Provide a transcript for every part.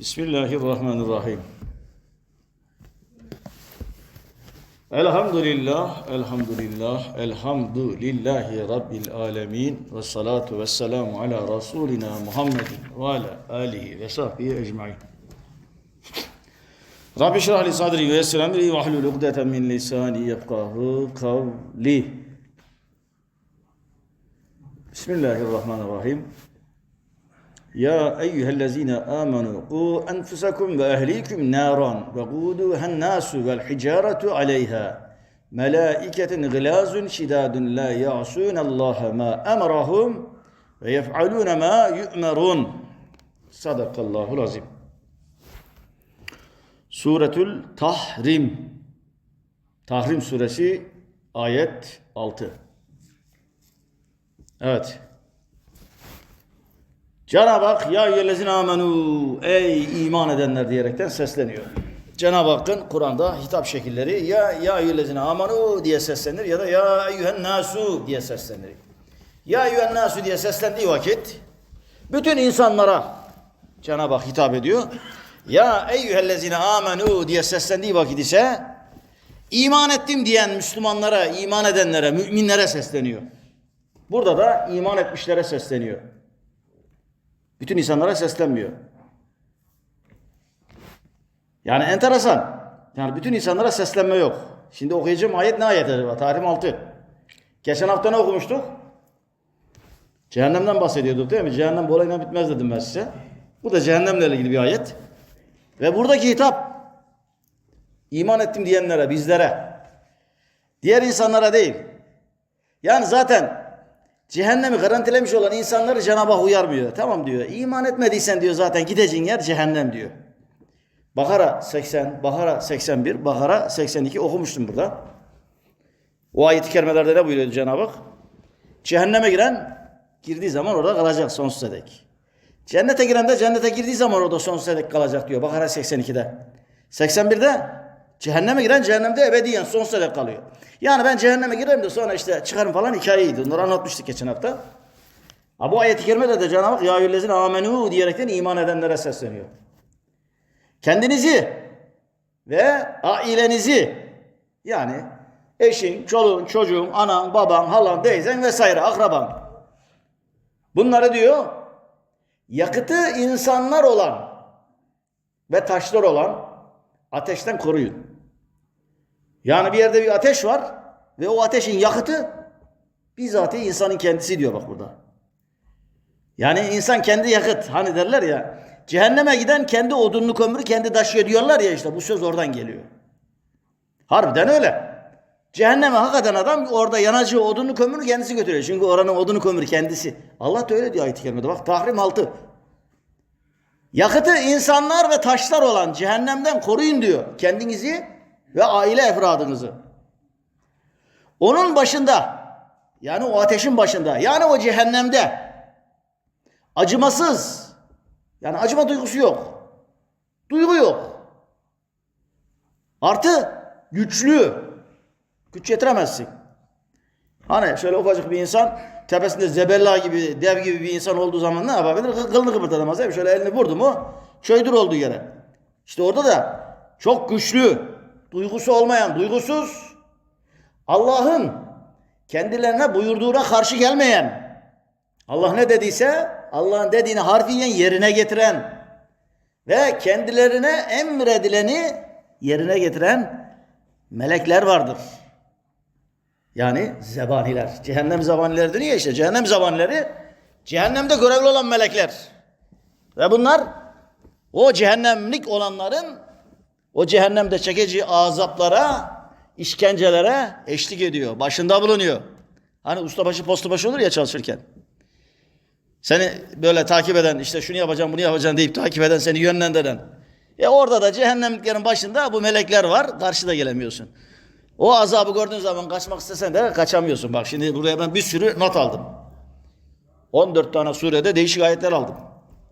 Bismillahirrahmanirrahim. Elhamdülillah, elhamdülillah, elhamdülillahi rabbil alemin ve salatu ve selamu ala Resulina Muhammedin ve ala alihi ve sahbihi ecmain. Rabbi şrah li sadri ve yessir emri ve ahlul ukdeten min lisani yefkahu kavli. Bismillahirrahmanirrahim. يا أيها الذين آمنوا قوا أنفسكم وأهليكم نارا وقودها الناس والحجارة عليها ملائكة غلاظ شداد لا يعصون الله ما أمرهم ويفعلون ما يؤمرون صدق الله العظيم Suretül Tahrim Tahrim suresi ayet 6 Evet Cenab-ı Hak ya eyyühellezine amenu ey iman edenler diyerekten sesleniyor. Cenab-ı Hakk'ın Kur'an'da hitap şekilleri ya ya eyyühellezine amenu diye seslenir ya da ya eyyühen nasu diye seslenir. Ya eyyühen nasu diye seslendiği vakit bütün insanlara Cenab-ı Hak hitap ediyor. Ya eyyühellezine amenu diye seslendiği vakit ise iman ettim diyen Müslümanlara, iman edenlere, müminlere sesleniyor. Burada da iman etmişlere sesleniyor. Bütün insanlara seslenmiyor. Yani enteresan. Yani bütün insanlara seslenme yok. Şimdi okuyacağım ayet ne ayet acaba? Tahrim 6. Geçen hafta ne okumuştuk? Cehennemden bahsediyorduk değil mi? Cehennem bu olayla bitmez dedim ben size. Bu da cehennemle ilgili bir ayet. Ve buradaki hitap iman ettim diyenlere, bizlere. Diğer insanlara değil. Yani zaten Cehennemi garantilemiş olan insanları Cenab-ı Hak uyarmıyor. Tamam diyor. İman etmediysen diyor zaten gideceğin yer cehennem diyor. Bakara 80, Bakara 81, Bakara 82 okumuştum burada. O ayet-i kerimelerde ne buyuruyordu Cenab-ı Hak? Cehenneme giren girdiği zaman orada kalacak sonsuza dek. Cennete giren de cennete girdiği zaman orada sonsuza dek kalacak diyor. Bakara 82'de. 81'de cehenneme giren cehennemde ebediyen sonsuza dek kalıyor. Yani ben cehenneme girerim de sonra işte çıkarım falan hikayeydi. Onları anlatmıştık geçen hafta. Ha, bu ayet-i kerimede de Cenab-ı Hak ya yüllezine diyerekten iman edenlere sesleniyor. Kendinizi ve ailenizi yani eşin, çoluğun, çocuğun, anan, baban, halan, teyzen vesaire akraban. Bunları diyor yakıtı insanlar olan ve taşlar olan ateşten koruyun. Yani bir yerde bir ateş var ve o ateşin yakıtı bizatihi insanın kendisi diyor bak burada. Yani insan kendi yakıt hani derler ya cehenneme giden kendi odunlu kömürü kendi taşıyor diyorlar ya işte bu söz oradan geliyor. Harbiden öyle. Cehenneme hakikaten adam orada yanacağı odunlu kömürü kendisi götürüyor. Çünkü oranın odunu kömürü kendisi. Allah da öyle diyor ayet-i kerimede. Bak tahrim altı. Yakıtı insanlar ve taşlar olan cehennemden koruyun diyor. Kendinizi ve aile efradınızı. Onun başında yani o ateşin başında yani o cehennemde acımasız yani acıma duygusu yok. Duygu yok. Artı güçlü. Güç yetiremezsin. Hani şöyle ufacık bir insan tepesinde zebella gibi dev gibi bir insan olduğu zaman ne yapabilir? Kılını kıpırdatamaz? Şöyle elini vurdu mu şöydür olduğu yere. İşte orada da çok güçlü, duygusu olmayan, duygusuz, Allah'ın kendilerine buyurduğuna karşı gelmeyen, Allah ne dediyse Allah'ın dediğini harfiyen yerine getiren ve kendilerine emredileni yerine getiren melekler vardır. Yani zebaniler. Cehennem zebanileri deniyor işte. Cehennem zebanileri cehennemde görevli olan melekler. Ve bunlar o cehennemlik olanların o cehennemde çekeceği azaplara, işkencelere eşlik ediyor. Başında bulunuyor. Hani ustabaşı postabaşı olur ya çalışırken. Seni böyle takip eden işte şunu yapacağım bunu yapacağım deyip takip eden seni yönlendiren. E orada da cehennemliklerin başında bu melekler var. Karşıda gelemiyorsun. O azabı gördüğün zaman kaçmak istesen de kaçamıyorsun. Bak şimdi buraya ben bir sürü not aldım. 14 tane surede değişik ayetler aldım.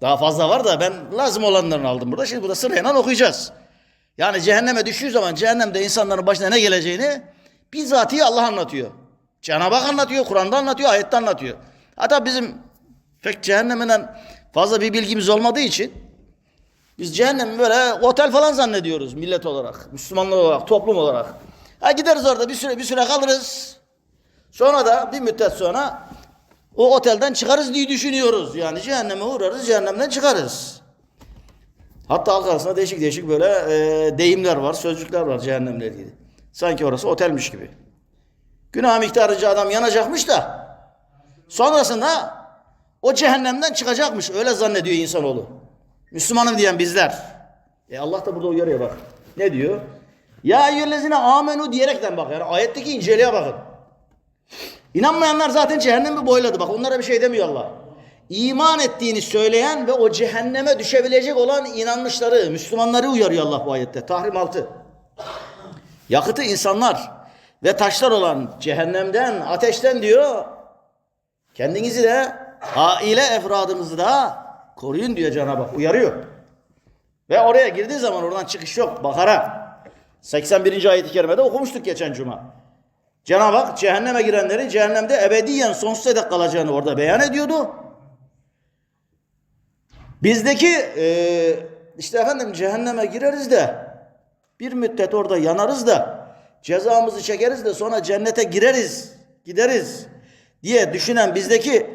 Daha fazla var da ben lazım olanlarını aldım burada. Şimdi burada sırayla okuyacağız. Yani cehenneme düştüğü zaman cehennemde insanların başına ne geleceğini bizzatihi Allah anlatıyor. Cenab-ı Hak anlatıyor, Kur'an'da anlatıyor, ayette anlatıyor. Hatta bizim pek cehenneminden fazla bir bilgimiz olmadığı için Biz cehennemi böyle otel falan zannediyoruz millet olarak, Müslümanlar olarak, toplum olarak. Ha gideriz orada bir süre bir süre kalırız. Sonra da bir müddet sonra o otelden çıkarız diye düşünüyoruz. Yani cehenneme uğrarız, cehennemden çıkarız. Hatta halk arasında değişik değişik böyle e, deyimler var, sözcükler var cehennemle ilgili. Sanki orası otelmiş gibi. Günah miktarınca adam yanacakmış da sonrasında o cehennemden çıkacakmış. Öyle zannediyor insanoğlu. Müslümanım diyen bizler. E Allah da burada uyarıyor bak. Ne diyor? Ya eyyühellezine amenu diyerekten bak yani ayetteki inceliğe bakın. İnanmayanlar zaten cehennemi boyladı. Bak onlara bir şey demiyor Allah. İman ettiğini söyleyen ve o cehenneme düşebilecek olan inanmışları, Müslümanları uyarıyor Allah bu ayette. Tahrim 6. Yakıtı insanlar ve taşlar olan cehennemden, ateşten diyor. Kendinizi de, aile efradınızı da koruyun diyor Cenab-ı Hak. Uyarıyor. Ve oraya girdiği zaman oradan çıkış yok. Bakara. 81. ayet-i kerimede okumuştuk geçen cuma. Cenab-ı Hak cehenneme girenleri cehennemde ebediyen sonsuza dek kalacağını orada beyan ediyordu. Bizdeki e, işte efendim cehenneme gireriz de bir müddet orada yanarız da cezamızı çekeriz de sonra cennete gireriz, gideriz diye düşünen bizdeki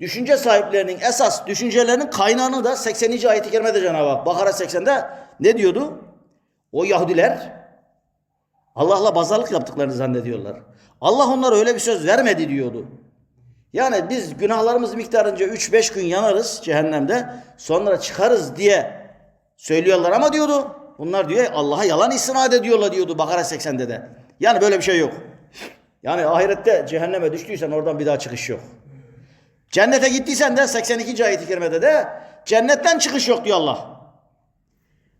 düşünce sahiplerinin esas düşüncelerinin kaynağını da 80. ayet-i kerimede Cenab-ı Hak Bakara 80'de ne diyordu? O Yahudiler Allah'la pazarlık yaptıklarını zannediyorlar. Allah onlara öyle bir söz vermedi diyordu. Yani biz günahlarımız miktarınca 3-5 gün yanarız cehennemde sonra çıkarız diye söylüyorlar ama diyordu. Bunlar diyor Allah'a yalan isnat ediyorlar diyordu Bakara 80'de de. Yani böyle bir şey yok. Yani ahirette cehenneme düştüysen oradan bir daha çıkış yok. Cennete gittiysen de 82. ayet-i kerimede de cennetten çıkış yok diyor Allah.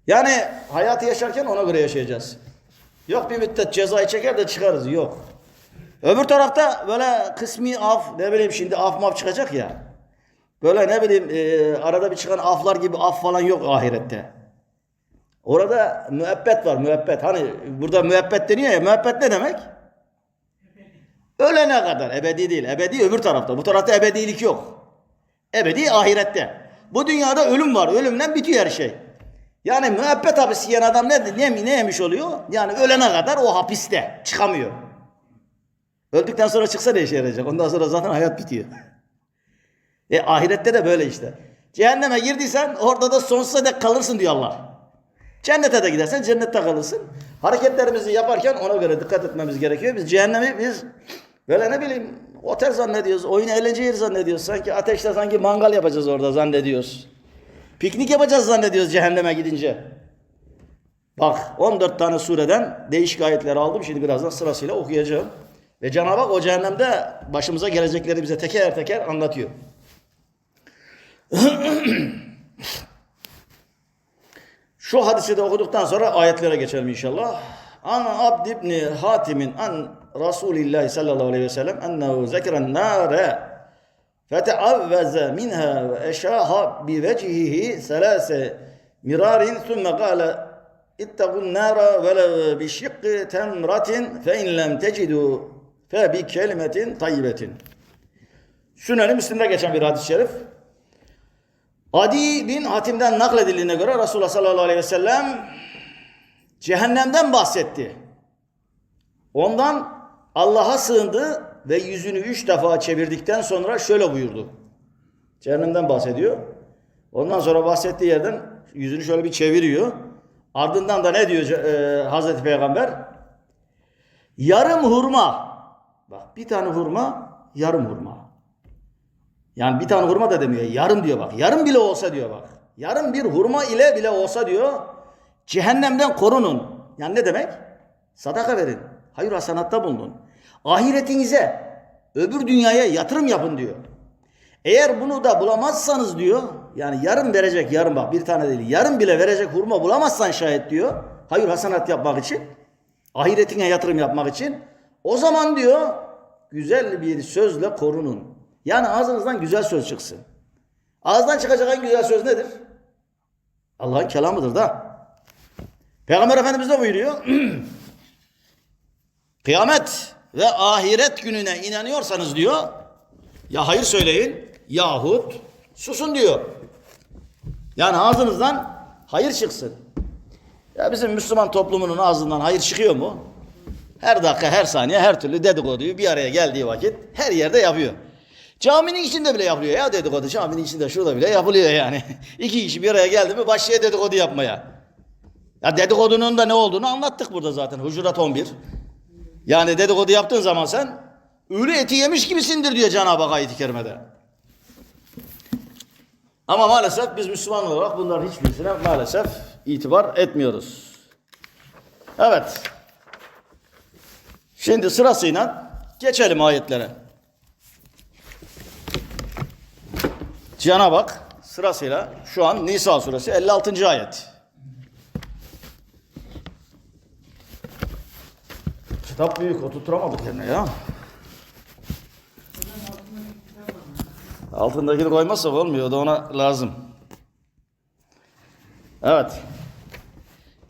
Yani hayatı yaşarken ona göre yaşayacağız. Yok bir müddet cezayı çeker de çıkarız. Yok. Öbür tarafta böyle kısmi af ne bileyim şimdi af maf çıkacak ya. Böyle ne bileyim e, arada bir çıkan aflar gibi af falan yok ahirette. Orada müebbet var müebbet. Hani burada müebbet deniyor ya müebbet ne demek? Ölene kadar ebedi değil. Ebedi öbür tarafta. Bu tarafta ebedilik yok. Ebedi ahirette. Bu dünyada ölüm var. Ölümden bitiyor her şey. Yani müebbet hapis yiyen adam ne, ne, ne yemiş oluyor? Yani ölene kadar o hapiste. Çıkamıyor. Öldükten sonra çıksa ne işe yarayacak? Ondan sonra zaten hayat bitiyor. E ahirette de böyle işte. Cehenneme girdiysen orada da sonsuza dek kalırsın diyor Allah. Cennete de gidersen cennette kalırsın. Hareketlerimizi yaparken ona göre dikkat etmemiz gerekiyor. Biz cehennemi biz böyle ne bileyim otel zannediyoruz. Oyun eğlence yeri zannediyoruz. Sanki ateşte sanki mangal yapacağız orada zannediyoruz. Piknik yapacağız zannediyoruz cehenneme gidince. Bak 14 tane sureden değişik ayetleri aldım. Şimdi birazdan sırasıyla okuyacağım. Ve Cenab-ı Hak o cehennemde başımıza gelecekleri bize teker teker anlatıyor. Şu hadisi de okuduktan sonra ayetlere geçelim inşallah. An Abd ibn Hatim'in an Resulillah sallallahu aleyhi ve sellem ennehu zekeren nâre feteavveze minha ve eşâha bi vecihihi selâse mirarin thumme kâle ittagun nâra velev bi şıkkı temratin fe in lem tecidû fe bi kelimetin tayyibetin. Süneni Müslim'de geçen bir hadis-i şerif. Adi bin Hatim'den nakledildiğine göre Resulullah sallallahu aleyhi ve sellem cehennemden bahsetti. Ondan Allah'a sığındı ve yüzünü üç defa çevirdikten sonra şöyle buyurdu. Cehennemden bahsediyor. Ondan sonra bahsettiği yerden yüzünü şöyle bir çeviriyor. Ardından da ne diyor e, Hazreti Peygamber? Yarım hurma. Bak bir tane hurma, yarım hurma. Yani bir tane hurma da demiyor. Yarım diyor bak. Yarım bile olsa diyor bak. Yarım bir hurma ile bile olsa diyor. Cehennemden korunun. Yani ne demek? Sadaka verin. Hayır hasanatta bulunun. Ahiretinize, öbür dünyaya yatırım yapın diyor. Eğer bunu da bulamazsanız diyor, yani yarım verecek yarım bak bir tane değil, yarım bile verecek hurma bulamazsan şayet diyor, hayır hasanat yapmak için, ahiretine yatırım yapmak için, o zaman diyor, güzel bir sözle korunun. Yani ağzınızdan güzel söz çıksın. Ağızdan çıkacak en güzel söz nedir? Allah'ın kelamıdır da. Peygamber Efendimiz de buyuruyor. Kıyamet ve ahiret gününe inanıyorsanız diyor. Ya hayır söyleyin yahut susun diyor. Yani ağzınızdan hayır çıksın. Ya bizim Müslüman toplumunun ağzından hayır çıkıyor mu? Her dakika, her saniye, her türlü dedikoduyu bir araya geldiği vakit her yerde yapıyor. Caminin içinde bile yapılıyor ya dedikodu. Caminin içinde şurada bile yapılıyor yani. İki kişi bir araya geldi mi başlıyor dedikodu yapmaya. Ya dedikodunun da ne olduğunu anlattık burada zaten. Hucurat 11. Yani dedikodu yaptığın zaman sen ölü eti yemiş gibisindir diyor Cenab-ı Hak ayet-i kerimede. Ama maalesef biz Müslüman olarak bunların hiçbirisine maalesef itibar etmiyoruz. Evet. Şimdi sırasıyla geçelim ayetlere. Cenab-ı Hak sırasıyla şu an Nisa suresi 56. ayet. Kitap büyük oturtturamadık yerine ya. Altındakini koymazsak olmuyor da ona lazım. Evet.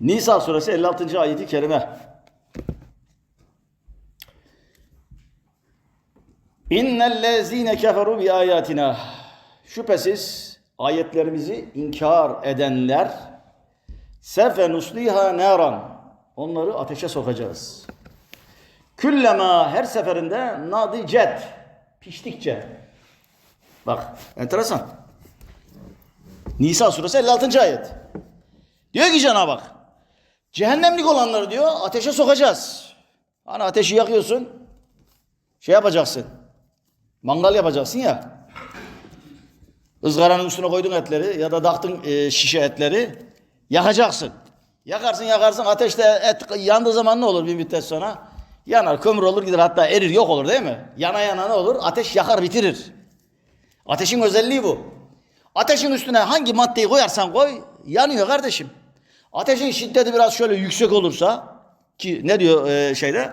Nisa suresi 56. ayeti kerime. İnnellezine keferu bi ayatina. Şüphesiz ayetlerimizi inkar edenler sefe nusliha naran. Onları ateşe sokacağız. Küllema her seferinde nadicet piştikçe. Bak enteresan. Nisa suresi 56. ayet. Diyor ki Cenab-ı Hak cehennemlik olanları diyor ateşe sokacağız. Hani ateşi yakıyorsun şey yapacaksın. Mangal yapacaksın ya. ızgaranın üstüne koydun etleri ya da taktın e, şişe etleri yakacaksın. Yakarsın yakarsın ateşte et yandığı zaman ne olur bir müddet sonra? Yanar kömür olur gider hatta erir yok olur değil mi? Yana yana ne olur? Ateş yakar bitirir. Ateşin özelliği bu. Ateşin üstüne hangi maddeyi koyarsan koy yanıyor kardeşim. Ateşin şiddeti biraz şöyle yüksek olursa ki ne diyor e, şeyde?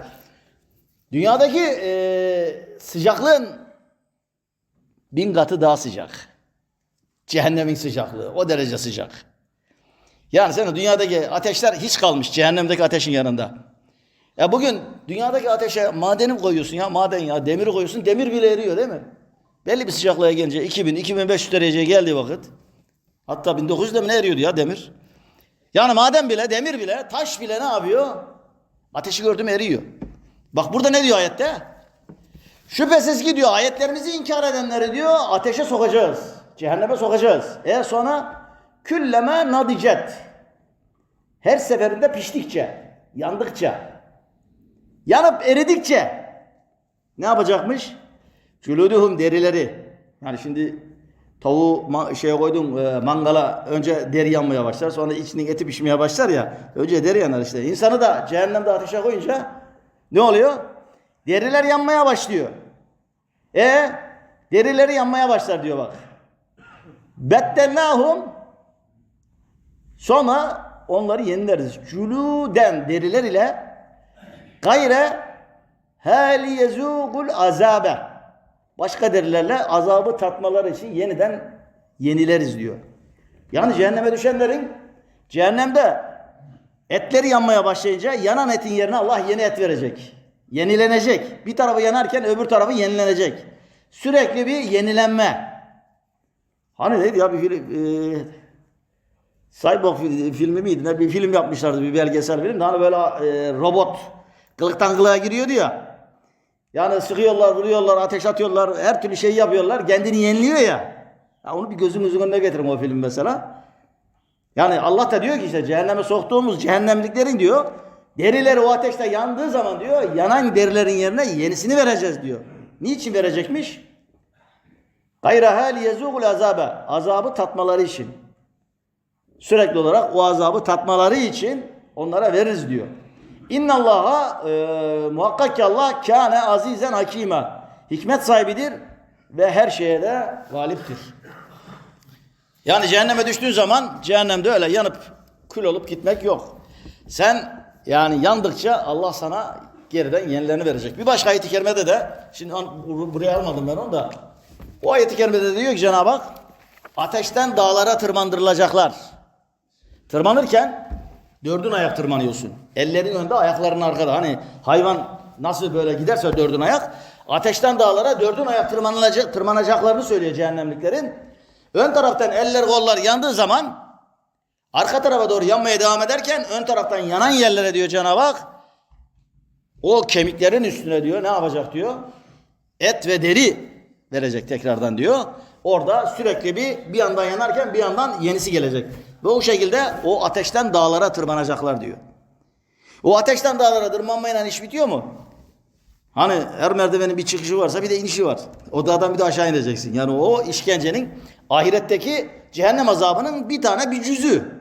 Dünyadaki e, sıcaklığın bin katı daha sıcak. Cehennemin sıcaklığı o derece sıcak. Yani sen dünyadaki ateşler hiç kalmış cehennemdeki ateşin yanında. Ya bugün dünyadaki ateşe madeni koyuyorsun ya maden ya demiri koyuyorsun demir bile eriyor değil mi? Belli bir sıcaklığa gelince 2000-2500 dereceye geldiği vakit hatta 1900'de mi ne eriyordu ya demir? Yani maden bile demir bile taş bile ne yapıyor? Ateşi gördüm eriyor. Bak burada ne diyor ayette? Şüphesiz ki diyor ayetlerimizi inkar edenleri diyor ateşe sokacağız. Cehenneme sokacağız. E sonra külleme nadicet. Her seferinde piştikçe, yandıkça, yanıp eridikçe ne yapacakmış? Culuduhum derileri. Yani şimdi tavuğu şeye koydun e, mangala önce deri yanmaya başlar sonra içinin eti pişmeye başlar ya. Önce deri yanar işte. İnsanı da cehennemde ateşe koyunca ne oluyor? Deriler yanmaya başlıyor. E derileri yanmaya başlar diyor bak. Bettennahum sonra onları yenileriz. Culuden deriler ile gayre hal yezugul azabe başka derilerle azabı tatmaları için yeniden yenileriz diyor. Yani cehenneme düşenlerin cehennemde etleri yanmaya başlayınca yanan etin yerine Allah yeni et verecek. Yenilenecek. Bir tarafı yanarken öbür tarafı yenilenecek. Sürekli bir yenilenme. Hani neydi ya bir film e, Cyborg fil- filmi miydi? Ne bir film yapmışlardı bir belgesel film. Hani böyle e, robot kılıktan kılığa giriyordu ya. Yani sıkıyorlar, vuruyorlar, ateş atıyorlar, her türlü şey yapıyorlar. Kendini yeniliyor ya. ya onu bir gözünüzün önüne getirin o film mesela. Yani Allah da diyor ki işte cehenneme soktuğumuz cehennemliklerin diyor derileri o ateşte yandığı zaman diyor yanan derilerin yerine yenisini vereceğiz diyor. Niçin verecekmiş? Gayra hal yezugul azabe. Azabı tatmaları için. Sürekli olarak o azabı tatmaları için onlara veririz diyor. İnna Allah'a e, muhakkak ki Allah kâne azizen hakime. Hikmet sahibidir ve her şeye de galiptir. Yani cehenneme düştüğün zaman cehennemde öyle yanıp kül olup gitmek yok. Sen yani yandıkça Allah sana geriden yenilerini verecek. Bir başka ayet-i kerimede de şimdi buraya almadım ben onu da. O ayet-i kerimede de diyor ki Cenab-ı Hak ateşten dağlara tırmandırılacaklar. Tırmanırken dördün ayak tırmanıyorsun. Ellerin önde, ayakların arkada. Hani hayvan nasıl böyle giderse dördün ayak, ateşten dağlara dördün ayak tırmanılacak, tırmanacaklarını söylüyor cehennemliklerin. Ön taraftan eller kollar yandığı zaman Arka tarafa doğru yanmaya devam ederken ön taraftan yanan yerlere diyor Cenab-ı Hak o kemiklerin üstüne diyor ne yapacak diyor? Et ve deri verecek tekrardan diyor. Orada sürekli bir bir yandan yanarken bir yandan yenisi gelecek. Ve o şekilde o ateşten dağlara tırmanacaklar diyor. O ateşten dağlara tırmanmayla iş bitiyor mu? Hani her merdivenin bir çıkışı varsa bir de inişi var. O dağdan bir de aşağı ineceksin. Yani o işkencenin ahiretteki cehennem azabının bir tane bir cüzü.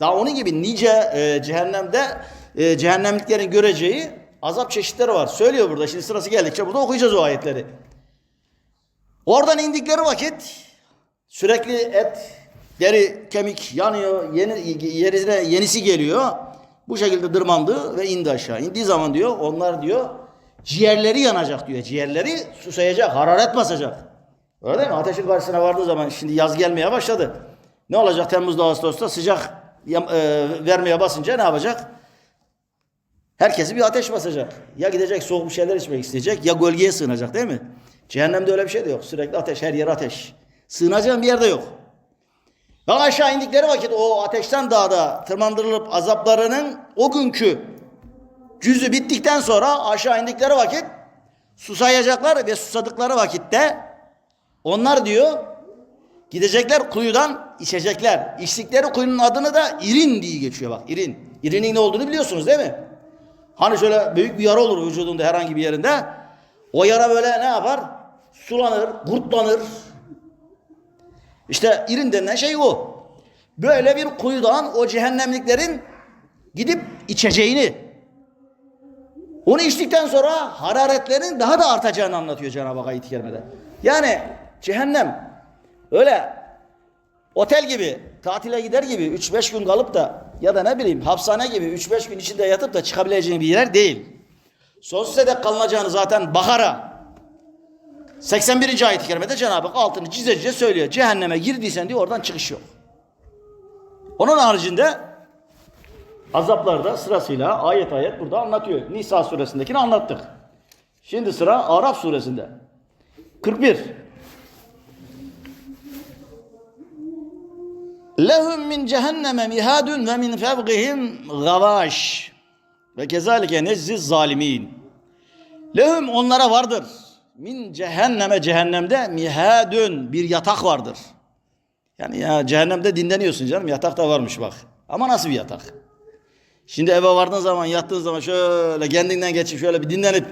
Daha onun gibi nice e, cehennemde e, cehennemliklerin göreceği azap çeşitleri var. Söylüyor burada. Şimdi sırası geldikçe burada okuyacağız o ayetleri. Oradan indikleri vakit sürekli et, deri, kemik yanıyor. Yeni, yerine yenisi geliyor. Bu şekilde dırmandı ve indi aşağı. İndiği zaman diyor onlar diyor ciğerleri yanacak diyor. Ciğerleri susayacak, hararet basacak. Öyle değil mi? Ateşin karşısına vardığı zaman şimdi yaz gelmeye başladı. Ne olacak Temmuz'da, Ağustos'ta sıcak vermeye basınca ne yapacak? Herkesi bir ateş basacak. Ya gidecek soğuk bir şeyler içmek isteyecek ya gölgeye sığınacak değil mi? Cehennemde öyle bir şey de yok. Sürekli ateş, her yer ateş. Sığınacağın bir yerde yok. Ve aşağı indikleri vakit o ateşten dağda tırmandırılıp azaplarının o günkü cüzü bittikten sonra aşağı indikleri vakit susayacaklar ve susadıkları vakitte onlar diyor gidecekler kuyudan içecekler. İçtikleri kuyunun adını da İrin diye geçiyor bak İrin. İrinin ne olduğunu biliyorsunuz değil mi? Hani şöyle büyük bir yara olur vücudunda herhangi bir yerinde. O yara böyle ne yapar? Sulanır, kurtlanır. İşte irin denilen şey o. Böyle bir kuyudan o cehennemliklerin gidip içeceğini, onu içtikten sonra hararetlerin daha da artacağını anlatıyor Cenab-ı Hak kerimede. Yani cehennem öyle otel gibi, tatile gider gibi 3-5 gün kalıp da ya da ne bileyim hapishane gibi 3-5 gün içinde yatıp da çıkabileceğin bir yer değil. Sonsuza dek kalınacağını zaten Bakara 81. ayet-i kerimede Cenab-ı Hak altını çize çize söylüyor. Cehenneme girdiysen diyor oradan çıkış yok. Onun haricinde azaplarda sırasıyla ayet ayet burada anlatıyor. Nisa suresindekini anlattık. Şimdi sıra Araf suresinde. 41. Lehum min cehenneme mihadun ve min fevgihim gavaş. Ve kezalike nezziz zalimin. Lehum onlara vardır. Min cehenneme cehennemde mihadun bir yatak vardır. Yani ya cehennemde dinleniyorsun canım yatak da varmış bak. Ama nasıl bir yatak? Şimdi eve vardığın zaman yattığın zaman şöyle kendinden geçip şöyle bir dinlenip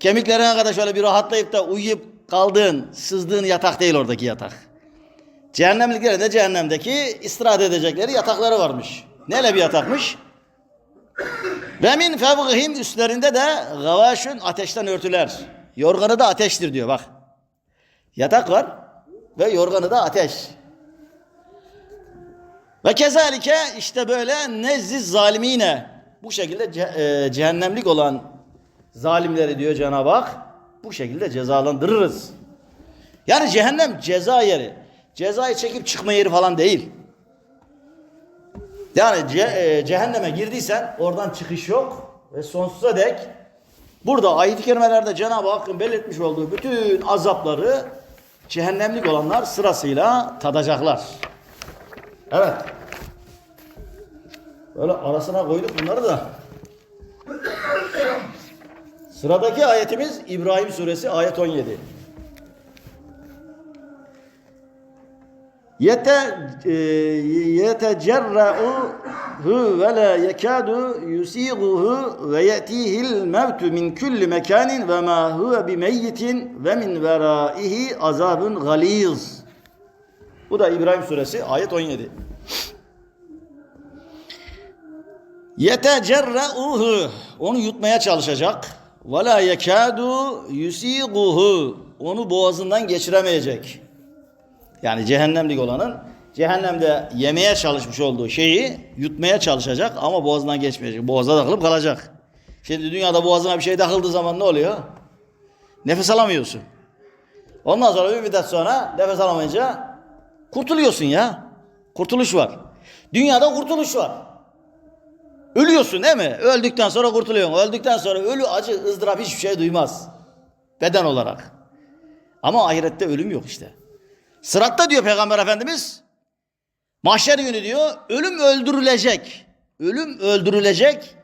kemiklerine kadar şöyle bir rahatlayıp da uyuyup kaldığın, sızdığın yatak değil oradaki yatak. Cehennemliklerin de cehennemdeki istirahat edecekleri yatakları varmış. Neyle bir yatakmış? Ve min fevgihim üstlerinde de gavaşun ateşten örtüler. Yorganı da ateştir diyor bak. Yatak var ve yorganı da ateş. Ve kezalike işte böyle nezziz zalimine bu şekilde e, cehennemlik olan zalimleri diyor Cenab-ı Hak bu şekilde cezalandırırız. Yani cehennem ceza yeri. Cezayı çekip çıkma yeri falan değil. Yani ce- e, cehenneme girdiysen oradan çıkış yok ve sonsuza dek burada ayet-i kerimelerde Cenab-ı Hakk'ın belirtmiş olduğu bütün azapları cehennemlik olanlar sırasıyla tadacaklar. Evet. Böyle arasına koyduk bunları da. Sıradaki ayetimiz İbrahim suresi ayet 17. Yete e, yetecerra'uhu ve la yekadu yusighuhu ve yetihi'l mevtu min kulli mekanin ve ma huve bimeyyitin ve min veraihi azabun galiz. Bu da İbrahim suresi ayet 17. Yetecerra'uhu onu yutmaya çalışacak. Ve la yekadu yusighuhu onu boğazından geçiremeyecek. Yani cehennemlik olanın cehennemde yemeye çalışmış olduğu şeyi yutmaya çalışacak ama boğazından geçmeyecek. Boğaza takılıp kalacak. Şimdi dünyada boğazına bir şey takıldığı zaman ne oluyor? Nefes alamıyorsun. Ondan sonra bir müddet sonra nefes alamayınca kurtuluyorsun ya. Kurtuluş var. Dünyada kurtuluş var. Ölüyorsun değil mi? Öldükten sonra kurtuluyorsun. Öldükten sonra ölü acı ızdırap hiçbir şey duymaz. Beden olarak. Ama ahirette ölüm yok işte. Sıratta diyor Peygamber Efendimiz Mahşer günü diyor ölüm öldürülecek. Ölüm öldürülecek.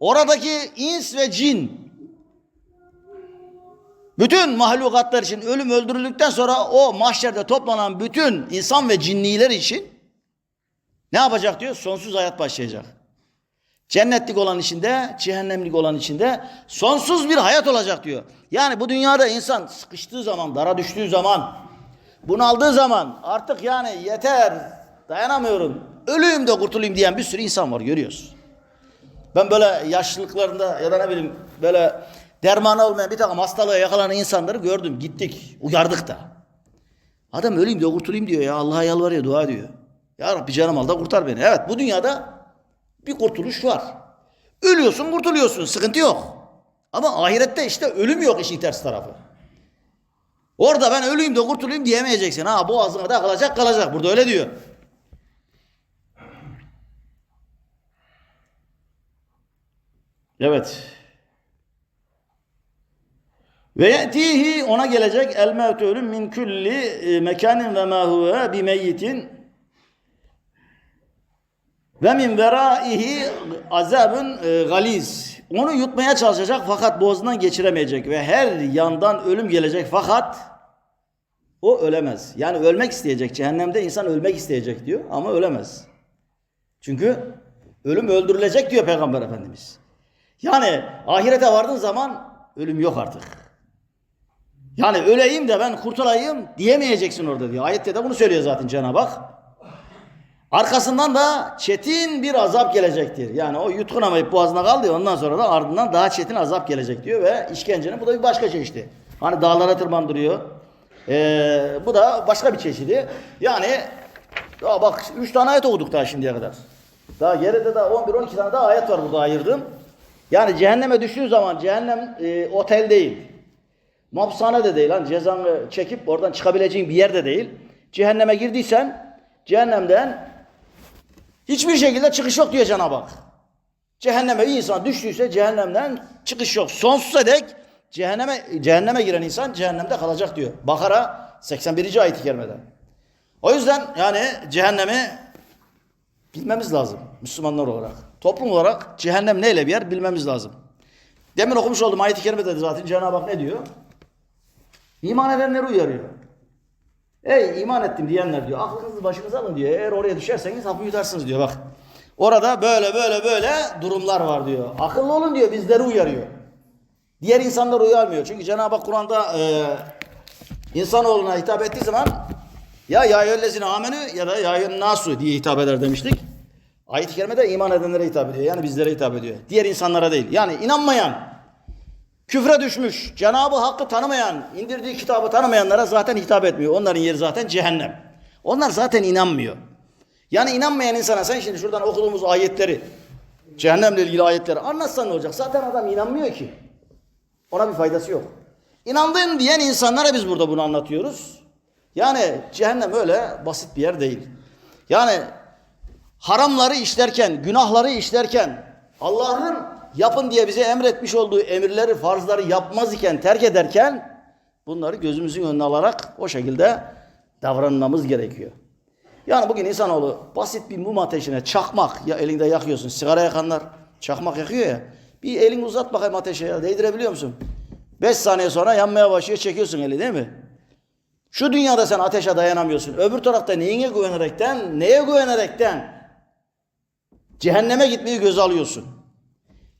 Oradaki ins ve cin bütün mahlukatlar için ölüm öldürüldükten sonra o mahşerde toplanan bütün insan ve cinniler için ne yapacak diyor? Sonsuz hayat başlayacak. Cennetlik olan içinde, cehennemlik olan içinde sonsuz bir hayat olacak diyor. Yani bu dünyada insan sıkıştığı zaman, dara düştüğü zaman, bunaldığı zaman artık yani yeter, dayanamıyorum, öleyim de kurtulayım diyen bir sürü insan var görüyoruz. Ben böyle yaşlılıklarında ya da ne bileyim böyle dermanı olmayan bir takım hastalığa yakalanan insanları gördüm. Gittik, uyardık da. Adam öleyim de kurtulayım diyor ya. Allah'a yalvarıyor, dua ediyor. Ya Rabbi canım al da kurtar beni. Evet bu dünyada bir kurtuluş var. Ölüyorsun, kurtuluyorsun. Sıkıntı yok. Ama ahirette işte ölüm yok işin ters tarafı. Orada ben öleyim de kurtulayım diyemeyeceksin. Ha boğazına da kalacak kalacak. Burada öyle diyor. Evet. Ve yetihi ona gelecek el mevtu ölüm min külli e, mekanin ve ma huve bi meyyitin ve min veraihi azabın e, galiz. Onu yutmaya çalışacak fakat boğazından geçiremeyecek ve her yandan ölüm gelecek fakat o ölemez. Yani ölmek isteyecek. Cehennemde insan ölmek isteyecek diyor ama ölemez. Çünkü ölüm öldürülecek diyor Peygamber Efendimiz. Yani ahirete vardığın zaman ölüm yok artık. Yani öleyim de ben kurtulayım diyemeyeceksin orada diyor. Ayette de bunu söylüyor zaten Cenab-ı Hak. Arkasından da çetin bir azap gelecektir. Yani o yutkunamayıp boğazına kaldı ondan sonra da ardından daha çetin azap gelecek diyor ve işkencenin bu da bir başka çeşidi. Hani dağlara tırmandırıyor. Ee, bu da başka bir çeşidi. Yani ya bak 3 tane ayet okuduk daha şimdiye kadar. Daha geride de 11-12 tane daha ayet var burada ayırdım. Yani cehenneme düştüğün zaman cehennem e, otel değil. Mahpushane de değil. Hani cezanı çekip oradan çıkabileceğin bir yer de değil. Cehenneme girdiysen cehennemden hiçbir şekilde çıkış yok diyor Cenab-ı Hak. Cehenneme bir insan düştüyse cehennemden çıkış yok. Sonsuza dek cehenneme, cehenneme giren insan cehennemde kalacak diyor. Bakara 81. ayet-i kerimede. O yüzden yani cehennemi bilmemiz lazım Müslümanlar olarak. Toplum olarak cehennem neyle bir yer bilmemiz lazım. Demin okumuş olduğum ayet-i kerimede de zaten Cenab-ı Hak ne diyor? İman edenleri uyarıyor. Ey iman ettim diyenler diyor. Aklınızı başınıza alın diyor. Eğer oraya düşerseniz hapı yutarsınız diyor bak. Orada böyle böyle böyle durumlar var diyor. Akıllı olun diyor bizleri uyarıyor. Diğer insanlar uyarmıyor. Çünkü Cenab-ı Hak Kur'an'da e, insanoğluna hitap ettiği zaman ya ya yöllezine amenü ya da ya yön nasu diye hitap eder demiştik. Ayet-i kerimede iman edenlere hitap ediyor. Yani bizlere hitap ediyor. Diğer insanlara değil. Yani inanmayan, küfre düşmüş, Cenab-ı Hakk'ı tanımayan, indirdiği kitabı tanımayanlara zaten hitap etmiyor. Onların yeri zaten cehennem. Onlar zaten inanmıyor. Yani inanmayan insana sen şimdi şuradan okuduğumuz ayetleri, cehennemle ilgili ayetleri anlatsan ne olacak? Zaten adam inanmıyor ki. Ona bir faydası yok. İnandığın diyen insanlara biz burada bunu anlatıyoruz. Yani cehennem öyle basit bir yer değil. Yani haramları işlerken, günahları işlerken, Allah'ın yapın diye bize emretmiş olduğu emirleri, farzları yapmaz iken, terk ederken bunları gözümüzün önüne alarak o şekilde davranmamız gerekiyor. Yani bugün insanoğlu basit bir mum ateşine çakmak ya elinde yakıyorsun. Sigara yakanlar çakmak yakıyor ya. Bir elini uzat bakayım ateşe ya. Değdirebiliyor musun? 5 saniye sonra yanmaya başlıyor. Çekiyorsun eli değil mi? Şu dünyada sen ateşe dayanamıyorsun. Öbür tarafta neyine güvenerekten, neye güvenerekten cehenneme gitmeyi göze alıyorsun.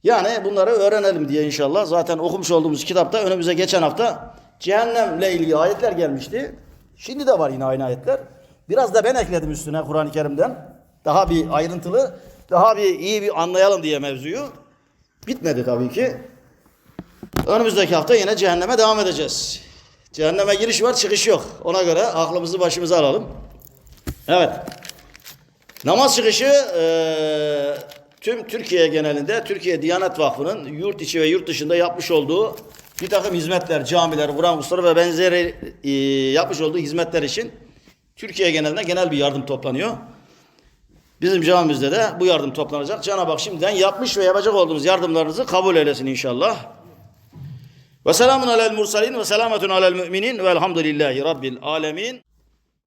Yani bunları öğrenelim diye inşallah. Zaten okumuş olduğumuz kitapta önümüze geçen hafta cehennemle ilgili ayetler gelmişti. Şimdi de var yine aynı ayetler. Biraz da ben ekledim üstüne Kur'an-ı Kerim'den. Daha bir ayrıntılı, daha bir iyi bir anlayalım diye mevzuyu. Bitmedi tabii ki. Önümüzdeki hafta yine cehenneme devam edeceğiz. Cehenneme giriş var, çıkış yok. Ona göre aklımızı başımıza alalım. Evet. Namaz çıkışı eee, tüm Türkiye genelinde Türkiye Diyanet Vakfı'nın yurt içi ve yurt dışında yapmış olduğu bir takım hizmetler, camiler, Kur'an kursları ve benzeri eee, yapmış olduğu hizmetler için Türkiye genelinde genel bir yardım toplanıyor. Bizim camimizde de bu yardım toplanacak. Cenab-ı Hak şimdiden yapmış ve yapacak olduğunuz yardımlarınızı kabul eylesin inşallah. Ve selamun alel mursalin ve selametun alel müminin velhamdülillahi rabbil alemin.